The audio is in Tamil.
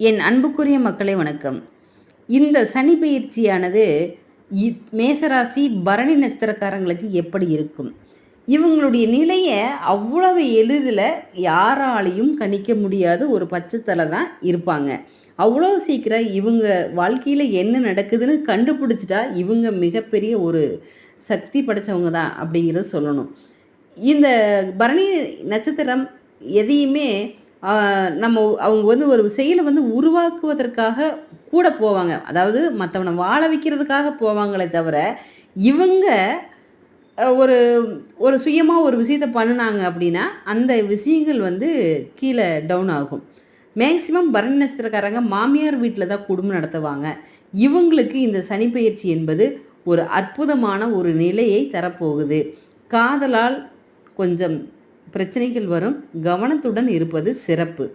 என் அன்புக்குரிய மக்களை வணக்கம். இந்த சனி பயிற்சியானது மேசராசி பரணி நட்சத்திரக்காரங்களுக்கு எப்படி இருக்கும்? இவங்களுடைய நிலையை அவ்வளவு எளிதில் யாராலையும் கணிக்க முடியாத ஒரு பச்சத்தில் தான் இருப்பாங்க. அவ்வளோ சீக்கிரம் இவங்க வாழ்க்கையில் என்ன நடக்குதுன்னு கண்டுபிடிச்சிட்டா இவங்க மிகப்பெரிய ஒரு சக்தி படைச்சவங்க தான் அப்படிங்கிறத சொல்லணும். இந்த பரணி நட்சத்திரம் எதையுமே நம்ம அவங்க வந்து ஒரு செயலை வந்து உருவாக்குவதற்காக கூட போவாங்க. அதாவது மற்றவனை வாழ வைக்கிறதுக்காக போவாங்களே தவிர இவங்க ஒரு ஒரு சுயமாக ஒரு விஷயத்தை பண்ணினாங்க அப்படின்னா அந்த விஷயங்கள் வந்து கீழே டவுன் ஆகும். மேக்சிமம் பரணி நட்சத்திரக்காரங்க மாமியார் வீட்டில் தான் குடும்பம் நடத்துவாங்க. இவங்களுக்கு இந்த சனிப்பெயர்ச்சி என்பது ஒரு அற்புதமான ஒரு நிலையை தரப்போகுது. காதலால் கொஞ்சம் பிரச்சனைகள் வரும். கவனத்துடன் இருப்பது சிறப்பு.